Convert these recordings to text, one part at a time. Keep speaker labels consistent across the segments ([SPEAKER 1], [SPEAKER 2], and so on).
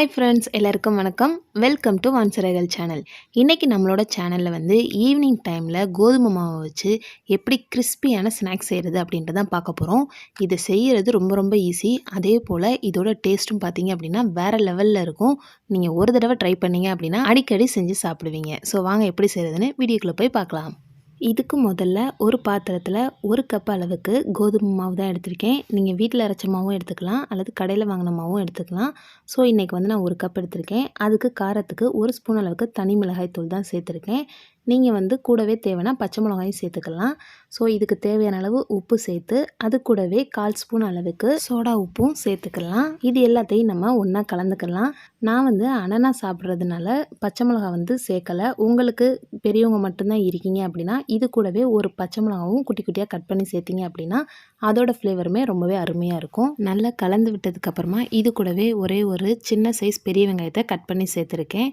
[SPEAKER 1] Hi friends எல்லாருக்கும் வணக்கம். Welcome to வான்சரைகள் channel இன்றைக்கி நம்மளோட சேனலில் வந்து ஈவினிங் டைமில் கோதுமை மாவை வச்சு எப்படி கிறிஸ்பியான ஸ்நாக்ஸ் செய்கிறது அப்படின்ட்டு தான் பார்க்க போகிறோம் இதை செய்கிறது ரொம்ப ரொம்ப ஈஸி அதே போல் இதோட டேஸ்ட்டும் பார்த்தீங்க அப்படின்னா வேறு லெவலில் இருக்கும். நீங்கள் ஒரு தடவை ட்ரை பண்ணீங்க அப்படின்னா அடிக்கடி செஞ்சு சாப்பிடுவீங்க. ஸோ வாங்க எப்படி செய்கிறதுன்னு வீடியோக்குள்ளே போய் பார்க்கலாம். இதுக்கு முதல்ல ஒரு பாத்திரத்தில் ஒரு கப் அளவுக்கு கோதுமை மாவு தான் எடுத்திருக்கேன். நீங்கள் வீட்டில் அரைச்ச மாவும் எடுத்துக்கலாம் அல்லது கடையில் வாங்கின மாவும் எடுத்துக்கலாம். ஸோ இன்றைக்கி வந்து நான் ஒரு கப் எடுத்திருக்கேன். அதுக்கு காரத்துக்கு ஒரு ஸ்பூன் அளவுக்கு தனி மிளகாய் தூள் தான் சேர்த்துருக்கேன். நீங்கள் வந்து கூடவே தேவைன்னா பச்சை மிளகாயும் சேர்த்துக்கலாம். ஸோ இதுக்கு தேவையான அளவு உப்பு சேர்த்து அது கூடவே கால் ஸ்பூன் அளவுக்கு சோடா உப்பும் சேர்த்துக்கலாம். இது எல்லாத்தையும் நம்ம ஒன்றா கலந்துக்கலாம். நான் வந்து அனனா சாப்பிட்றதுனால பச்சை மிளகா வந்து சேர்க்கலை. உங்களுக்கு பெரியவங்க மட்டும்தான் இருக்கீங்க அப்படின்னா இது கூடவே ஒரு பச்சை மிளகாவும் குட்டி குட்டியாக கட் பண்ணி சேர்த்திங்க அப்படின்னா அதோட ஃப்ளேவருமே ரொம்பவே அருமையாக இருக்கும். நல்லா கலந்து விட்டதுக்கப்புறமா இது கூடவே ஒரே ஒரு சின்ன சைஸ் பெரிய வெங்காயத்தை கட் பண்ணி சேர்த்துருக்கேன்.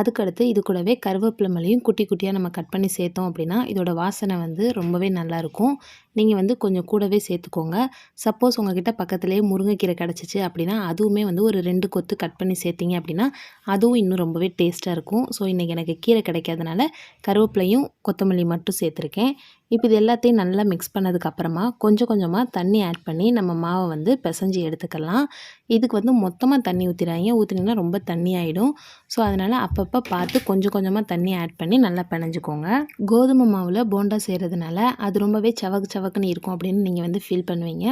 [SPEAKER 1] அதுக்கடுத்து இது கூடவே கருவேப்பிலை மலையும் குட்டி குட்டியாக நம்ம கட் பண்ணி சேர்த்தோம் அப்படின்னா இதோட வாசனை வந்து ரொம்பவே நல்லாயிருக்கும் நீங்கள் வந்து கொஞ்சம் கூடவே சேர்த்துக்கோங்க. சப்போஸ் உங்ககிட்ட பக்கத்துலேயே முருங்கைக்கீரை கிடச்சிச்சு அப்படின்னா அதுவுமே வந்து ஒரு ரெண்டு கொத்து கட் பண்ணி சேர்த்திங்க அப்படின்னா அதுவும் இன்னும் ரொம்பவே டேஸ்ட்டாக இருக்கும். ஸோ இன்றைக்கி எனக்கு கீரை கிடைக்காதனால கருவேப்பிலையும் கொத்தமல்லி மட்டும் சேர்த்துருக்கேன். இப்போ இது எல்லாத்தையும் நல்லா மிக்ஸ் பண்ணதுக்கப்புறமா கொஞ்சம் கொஞ்சமாக தண்ணி ஆட் பண்ணி நம்ம மாவை வந்து பிசைஞ்சு எடுத்துக்கலாம். இதுக்கு வந்து மொத்தமாக தண்ணி ஊற்றிடாங்க ஊற்றினீங்கன்னா ரொம்ப தண்ணி ஆகிடும் ஸோ அதனால் அப்பப்போ பார்த்து கொஞ்சம் கொஞ்சமாக தண்ணி ஆட் பண்ணி நல்லா பிணைஞ்சிக்கோங்க. கோதுமை மாவில் போண்டா செய்கிறதுனால அது ரொம்பவே சவக்கு சவக்குன்னு இருக்கும் அப்படின்னு நீங்கள் வந்து ஃபீல் பண்ணுவீங்க.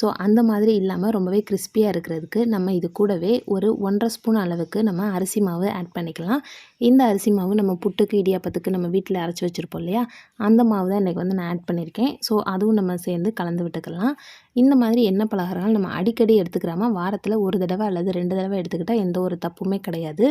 [SPEAKER 1] ஸோ அந்த மாதிரி இல்லாமல் ரொம்பவே கிறிஸ்பியாக இருக்கிறதுக்கு நம்ம இது கூடவே ஒரு ஒன்றரை ஸ்பூன் அளவுக்கு நம்ம அரிசி மாவு ஆட் பண்ணிக்கலாம். இந்த அரிசி மாவு நம்ம புட்டுக்கு இடியாப்பத்துக்கு நம்ம வீட்டில் அரைச்சி வச்சுருப்போம் இல்லையா? அந்த மாவு தான் இன்றைக்கி வந்து நான் ஆட் பண்ணியிருக்கேன் ஸோ அதுவும் நம்ம சேர்ந்து கலந்து விட்டுக்கலாம். இந்த மாதிரி எண்ணெய் பலகாரங்கள் நம்ம அடிக்கடி எடுத்துக்கிறாமல் வாரத்தில் ஒரு தடவை அல்லது ரெண்டு தடவை எடுத்துக்கிட்டால் எந்த ஒரு தப்புமே கிடையாது.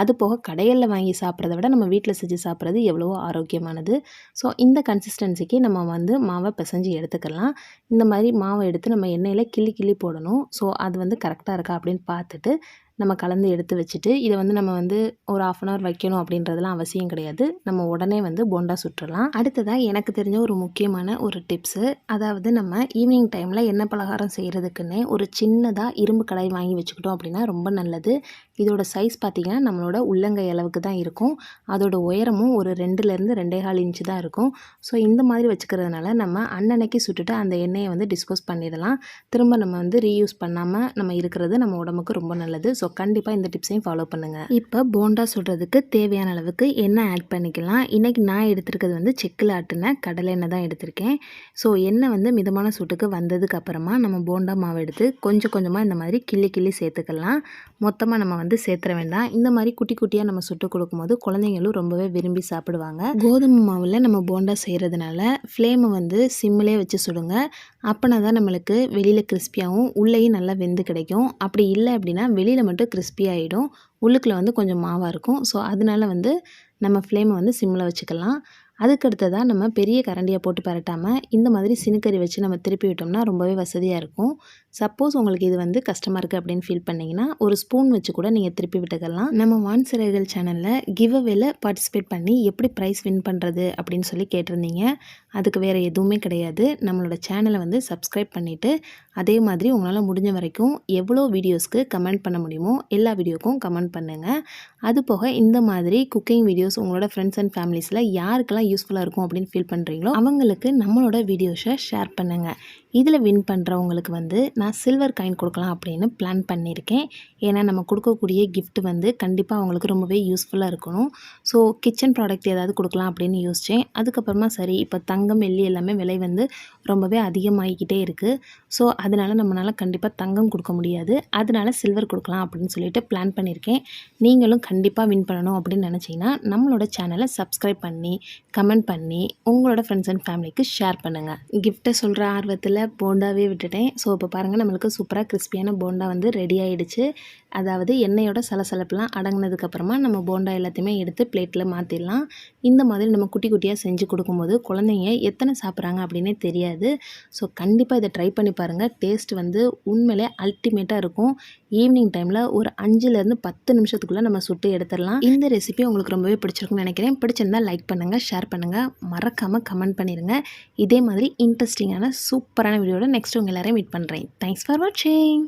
[SPEAKER 1] அது போக கடைகளில் வாங்கி சாப்பிட்றத விட நம்ம வீட்டில் செஞ்சு சாப்பிட்றது எவ்வளவோ ஆரோக்கியமானது. ஸோ இந்த கன்சிஸ்டன்சிக்கு நம்ம வந்து மாவை பிசைஞ்சு எடுத்துக்கலாம். இந்த மாதிரி மாவை எடுத்து நம்ம எண்ணெயில் கிள்ளி கிள்ளி போடணும். ஸோ அது வந்து கரெக்டாக இருக்கா அப்படின்னு பார்த்துட்டு நம்ம கலந்து எடுத்து வச்சுட்டு இதை வந்து நம்ம வந்து ஒரு ஆஃப் அன் ஹவர் வைக்கணும் அப்படின்றதுலாம் அவசியம் கிடையாது. நம்ம உடனே வந்து போண்டா சுட்டுறலாம். அடுத்ததாக எனக்கு தெரிஞ்ச ஒரு முக்கியமான ஒரு டிப்ஸு அதாவது நம்ம ஈவினிங் டைமில் எண்ணெய் பலகாரம் செய்கிறதுக்குன்னே ஒரு சின்னதாக இரும்பு கடாய் வாங்கி வச்சுக்கிட்டோம் அப்படின்னா ரொம்ப நல்லது. இதோட சைஸ் பார்த்திங்கன்னா நம்மளோட உள்ளங்கை அளவுக்கு தான் இருக்கும். அதோட உயரமும் ஒரு ரெண்டுலேருந்து ரெண்டே கால் இன்ச்சு தான் இருக்கும். ஸோ இந்த மாதிரி வச்சுக்கிறதுனால நம்ம அன்னன்னைக்கு சுட்டுட்டு அந்த எண்ணெயை வந்து டிஸ்போஸ் பண்ணிடலாம். திரும்ப நம்ம வந்து ரீயூஸ் பண்ணாமல் நம்ம இருக்கிறது நம்ம உடம்புக்கு ரொம்ப நல்லது. ஸோ ஸோ கண்டிப்பாக இந்த டிப்ஸையும் ஃபாலோ பண்ணுங்கள் இப்போ போண்டா சுடுறதுக்கு தேவையான அளவுக்கு எண்ணெய் ஆட் பண்ணிக்கலாம். இன்றைக்கி நான் எடுத்திருக்கிறது வந்து செக்கில் ஆட்டின கடலை எண்ணெய் தான் எடுத்திருக்கேன். ஸோ எண்ணெய் வந்து மிதமான சூட்டுக்கு வந்ததுக்கு அப்புறமா நம்ம போண்டா மாவு எடுத்து கொஞ்சம் கொஞ்சமாக இந்த மாதிரி கிள்ளி கிள்ளி சேர்த்துக்கலாம். மொத்தமாக நம்ம வந்து சேர்த்துற வேண்டாம். இந்த மாதிரி குட்டி குட்டியாக நம்ம சுட்டு கொடுக்கும்போது குழந்தைங்களும் ரொம்பவே விரும்பி சாப்பிடுவாங்க. கோதுமை மாவில் நம்ம போண்டா செய்கிறதுனால ஃப்ளேமை வந்து சிம்மிலே வச்சு சுடுங்க. அப்போனா தான் நம்மளுக்கு வெளியில் கிறிஸ்பியாகவும் உள்ளேயும் நல்லா வெந்து கிடைக்கும். அப்படி இல்லை அப்படின்னா வெளியில் மட்டும் கிறிஸ்பி ஆகிடும் உள்ளுக்குள்ளே வந்து கொஞ்சம் மாவாக இருக்கும். ஸோ அதனால வந்து நம்ம ஃப்ளேமை வந்து சிம்மில் வச்சுக்கலாம். அதுக்கடுத்ததாக நம்ம பெரிய கரண்டியை போட்டு பரட்டாமல் இந்த மாதிரி சினுக்கறி வச்சு நம்ம திருப்பி விட்டோம்னா ரொம்பவே வசதியாக இருக்கும். சப்போஸ் உங்களுக்கு இது வந்து கஷ்டமாக இருக்குது அப்படின்னு ஃபீல் பண்ணிங்கன்னா ஒரு ஸ்பூன் வச்சு கூட நீங்கள் திருப்பி விட்டுக்கலாம். நம்ம வான் சிறைகள் சேனலில் கிவ் அவேல பார்ட்டிசிபேட் பண்ணி எப்படி ப்ரைஸ் வின் பண்ணுறது அப்படின்னு சொல்லி கேட்டிருந்தீங்க. அதுக்கு வேறு எதுவுமே கிடையாது. நம்மளோட சேனலை வந்து சப்ஸ்கிரைப் பண்ணிவிட்டு அதே மாதிரி உங்களால் முடிஞ்ச வரைக்கும் எவ்வளோ வீடியோஸ்க்கு கமெண்ட் பண்ண முடியுமோ எல்லா வீடியோக்கும் கமெண்ட் பண்ணுங்கள் அது போக இந்த மாதிரி குக்கிங் வீடியோஸ் உங்களோட ஃப்ரெண்ட்ஸ் அண்ட் ஃபேமிலிஸில் யாருக்கெல்லாம் யூஸ்ஃபுல்லாக இருக்கும் அப்படின்னு ஃபீல் பண்ணுறீங்களோ அவங்களுக்கு நம்மளோட வீடியோஸை ஷேர் பண்ணுங்கள் இதில் வின் பண்ணுறவங்களுக்கு வந்து நான் சில்வர் காயின் கொடுக்கலாம் அப்படின்னு பிளான் பண்ணியிருக்கேன். ஏன்னா நம்ம கொடுக்கக்கூடிய கிஃப்ட் வந்து கண்டிப்பாக அவங்களுக்கு ரொம்பவே யூஸ்ஃபுல்லாக இருக்கணும். ஸோ கிச்சன் ப்ராடக்ட் ஏதாவது கொடுக்கலாம் அப்படின்னு யோசித்தேன் அதுக்கப்புறமா சரி இப்போ தங்கம் வெள்ளி எல்லாமே விலை வந்து ரொம்பவே அதிகமாகிக்கிட்டே இருக்குது ஸோ அதனால் நம்மளால் கண்டிப்பாக தங்கம் கொடுக்க முடியாது. அதனால் சில்வர் கொடுக்கலாம் அப்படின்னு சொல்லிட்டு பிளான் பண்ணியிருக்கேன். நீங்களும் கண்டிப்பாக வின் பண்ணணும் அப்படின்னு நினச்சிங்கன்னா நம்மளோட சேனலை சப்ஸ்கிரைப் பண்ணி கமெண்ட் பண்ணி உங்களோட ஃப்ரெண்ட்ஸ் அண்ட் ஃபேமிலிக்கு ஷேர் பண்ணுங்கள் கிஃப்ட்டை சொல்கிற ஆர்வத்தில் போண்டாவே விட்டுட்டேன். ஸோ இப்போ பாருங்கள் நம்மளுக்கு சூப்பராக கிறிஸ்பியான போண்டா வந்து ரெடி ஆகிடுச்சு அதாவது எண்ணெயோட சலசலப்புலாம் அடங்கினதுக்கப்புறமா நம்ம போண்டா எல்லாத்தையுமே எடுத்து பிளேட்டில் மாற்றிடலாம் இந்த மாதிரி நம்ம குட்டி குட்டியாக செஞ்சு கொடுக்கும்போது குழந்தைங்க எத்தனை சாப்பிட்றாங்க அப்படின்னே தெரியாது. ஸோ கண்டிப்பாக இதை ட்ரை பண்ணி பாருங்கள் டேஸ்ட் வந்து உண்மையிலே அல்டிமேட்டாக இருக்கும். ஈவினிங் டைமில் ஒரு அஞ்சுலேருந்து பத்து நிமிஷத்துக்குள்ளே நம்ம சுட்டு எடுத்துடலாம். இந்த ரெசிபி உங்களுக்கு ரொம்பவே பிடிச்சிருக்குன்னு நினைக்கிறேன். பிடிச்சிருந்தால் லைக் பண்ணுங்கள் ஷேர் பண்ணுங்கள் மறக்காமல் கமெண்ட் பண்ணிடுங்க இதே மாதிரி இன்ட்ரெஸ்டிங்கான சூப்பரான வீடியோட நெக்ஸ்ட் உங்கள் எல்லாரையும் மீட் பண்ணுறேன் தேங்க்ஸ் ஃபார் வாட்சிங்